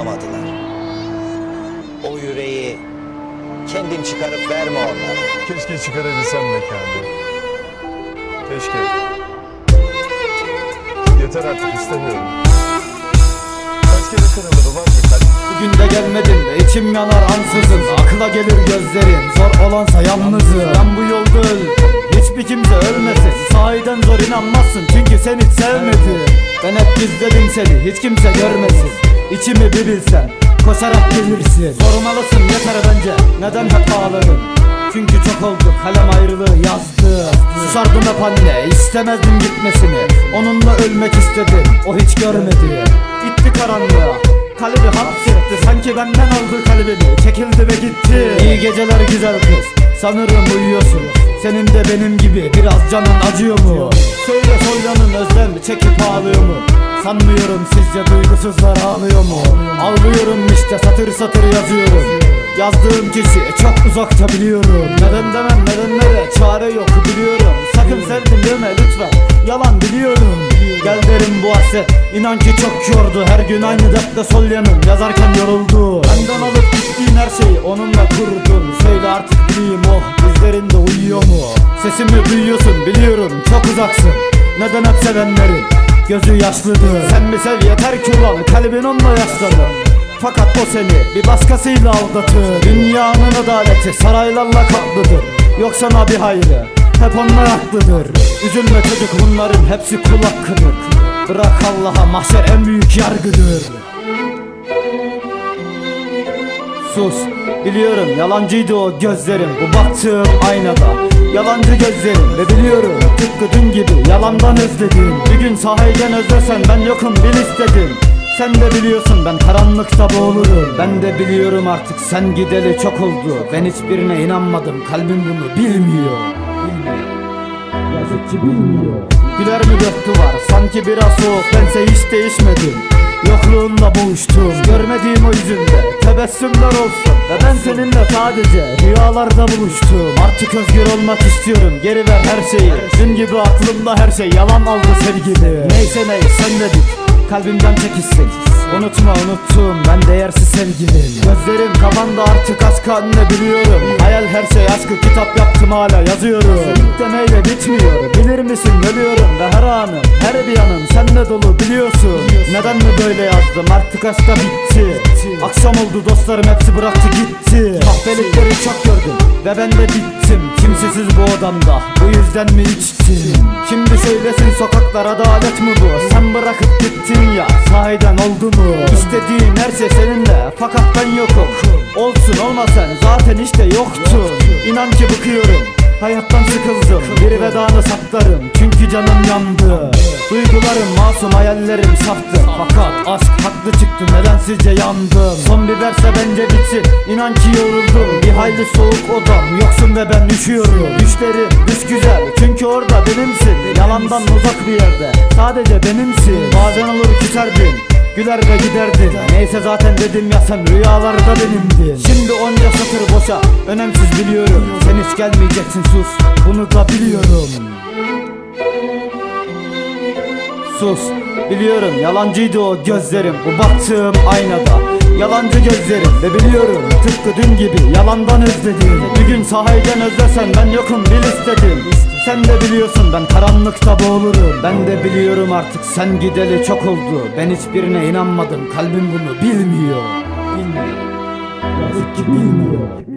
bulamadılar. O yüreği kendin çıkarıp verme onlara. Keşke çıkarabilsem mekanı. Keşke. Yeter artık istemiyorum. Kaç kere kırılır var mı kalp? Bugün de gelmedin de içim yanar ansızın Akla gelir gözlerin zor olansa yalnızım Ben bu yolda öl hiçbir kimse ölmesin Sahiden zor inanmazsın çünkü sen hiç sevmedin Ben hep gizledim seni hiç kimse görmesin İçimi bir bilsen koşarak gelirsin. Sormalısın yeter bence neden hep ağladın? Çünkü çok oldu kalem ayrılığı yazdı. Susardım hep anne istemezdim gitmesini. Onunla ölmek istedim o hiç görmedi. Gitti karanlığa Kalbi hapsetti. Sanki benden aldı kalbimi Çekildi ve gitti. İyi geceler güzel kız Sanırım uyuyorsun. Senin de benim gibi biraz canın acıyor mu? Söyle soylanın özlem çekip ağlıyor mu? Sanmıyorum sizce duygusuzlar ağlıyor mu? Ağlıyorum işte satır satır yazıyorum. Yazdığım kişi çok uzakta biliyorum. Neden demem nedenlere çare yok biliyorum. Sakın sevdim deme lütfen. Yalan biliyorum. Gel derim bu hasret inan ki çok yordu. Her gün aynı dertte sol yanım. Yazarken yoruldu Benden alıp gittiğin her şeyi onunla kurdun Söyle artık bileyim oh izlerinde uyuyor mu? Sesimi duyuyorsun biliyorum. Çok uzaksın. Neden hep sevenlerin gözü yaşlıdır. Sen mi sev yeter ki ulan kalbin onunla yaşlanır fakat o seni bir başkasıyla aldatır. Dünyanın adaleti saraylarla kaplıdır. Yok sana bir hayrı hep onlar haklıdır. Üzülme çocuk bunların hepsi kul hakkıdır. Bırak Allah'a mahşer en büyük yargıdır. Sus biliyorum yalancıydı o gözlerim. Bu baktığım aynada Yalancı gözlerim ve biliyorum tıpkı dün gibi yalandan özledim. Bir gün sahiden özlesen ben yokum bil istedim. Sen de biliyorsun ben karanlıkta boğulurum. Ben de biliyorum artık sen gideli çok oldu. Ben hiçbirine inanmadım kalbim bunu bilmiyor. Yazık ki bilmiyor. Güler mi gök duvar sanki biraz soğuk Bense hiç değişmedim Yokluğunla boğuştum Görmediğim o yüzünde. Tebessümler olsun Ve ben seninle sadece rüyalarda buluştum. Artık özgür olmak istiyorum Geri ver her şeyi. Dün gibi aklımda her şey yalan aldı sevgili Neyse ney sen dedik Kalbimden çekilsin Unutma unuttum ben değersiz sevgilim. Gözlerim kafanda artık aşk anne biliyorum. Hayal her şey aşkı kitap yaptım hala yazıyorum. Sevip demeyle bitmiyor bilir misin? Ölüyorum Ve her anım her bir yanım senle dolu biliyorsun. Neden mi böyle yazdım? Artık aşk da bitti. Akşam oldu dostlarım hepsi bıraktı gitti. Kahpelikleri çok gördüm ve ben de bittim Kimsesiz bu odamda bu yüzden mi içtim Şimdi söylesin sokaklar adalet mi bu? Sen bırakıp gittin ya sahiden oldu mu? İstediğin her şey seninle fakat ben yokum. Olsun olmasan zaten işte yoktun İnan ki bıkıyorum Hayattan sıkıldım Bir vedanı saklarım çünkü canım yandı. Duygularım masum hayallerim saftı. Fakat aşk haklı çıktı neden sizce yandım. Son biberse bence bitsin. İnan ki yoruldum. Bir hayli soğuk odam Yoksun ve ben üşüyorum. Düşlerim düş güzel çünkü orada benimsin. Yalandan uzak bir yerde Sadece benimsin. Bazen olur küserdin Güler ve giderdin Neyse zaten dedim ya sen rüyalarda benimdin. Şimdi onca satır boşa Önemsiz biliyorum. Sen hiç gelmeyeceksin sus. Bunu da biliyorum. Sus biliyorum. Yalancıydı o gözlerim Bu baktığım aynada Yalancı gözlerim ve biliyorum tıpkı dün gibi yalandan özledim Bir gün sahiden özlesen ben yokum bil istedim. Sen de biliyorsun ben karanlıkta boğulurum. Ben de biliyorum artık sen gideli çok oldu. Ben hiçbirine inanmadım kalbim bunu bilmiyor. Bilmiyor. Yazık ki bilmiyor